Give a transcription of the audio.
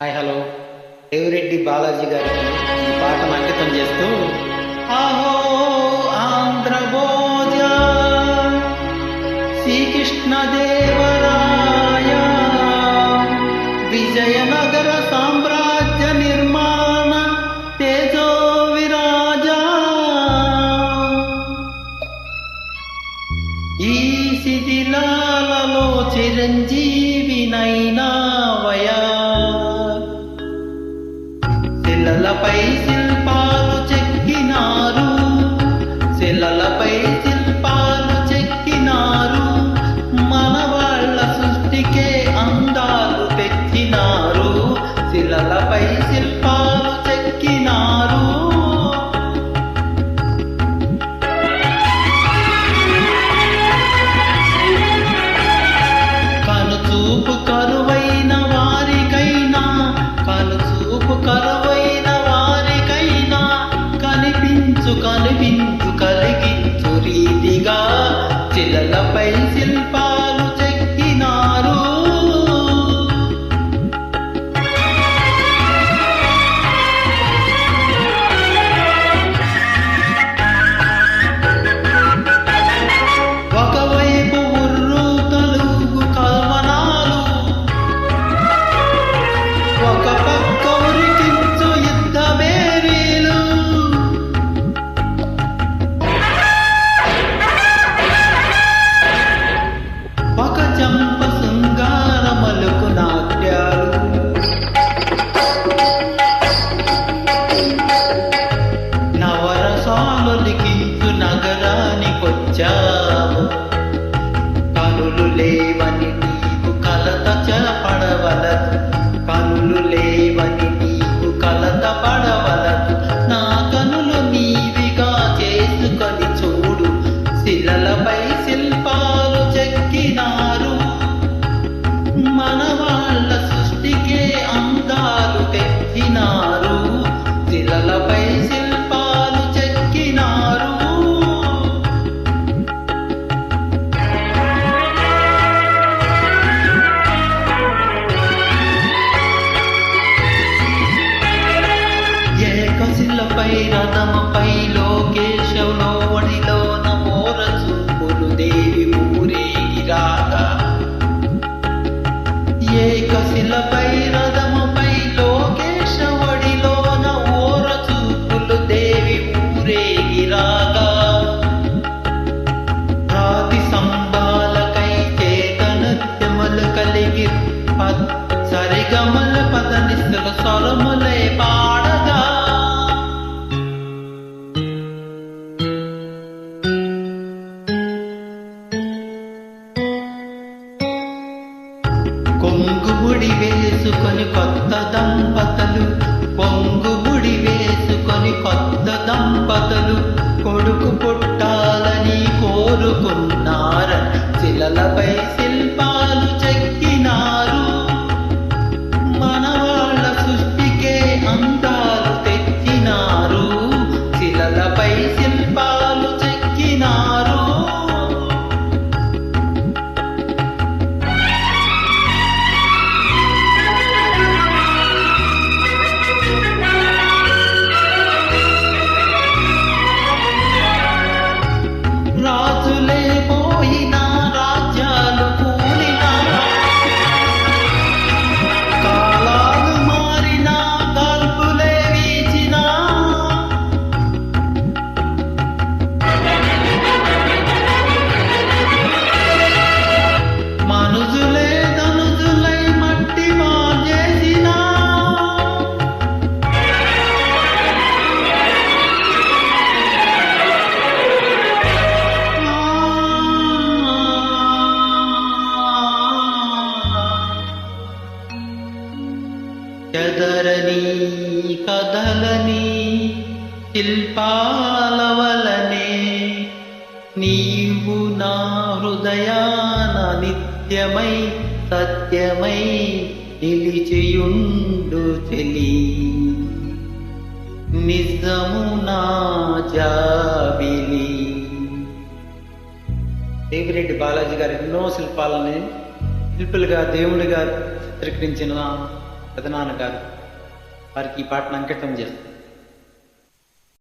Hi hello. Devireddy Balaji గారు ఈ పాటను అంకితం చేస్తూ అహో ఆంధ్రభోజ శ్రీకృష్ణ దేవరాయ విజయనగర సామ్రాజ్య నిర్మాణ తేజో విరాజ ఈ శిథిలాలలో చిరంజీవినైనా ఏకశిలపై రథముపై లోకేశంలో వడిలో నమోర చూపులు దేవి ఊరేగిరాగా ఏకశిలపై రథముపై కొంగుముడి వేసుకొని కొత్త దంపతులు చెదరని కదలని శిల్పాలవలనే నీవు నా హృదయాన నిత్యమై సత్యమై నిలిచియుండు చెలి. నిజము నా జాబిలి. దేవిరెడ్డి బాలాజీ గారు ఎన్నో శిల్పాలని శిల్పులుగా దేవుడిగా చిత్రీకరించిన పెదనాన్నగారు వారికి ఈ పాటను అంకితం చేస్తారు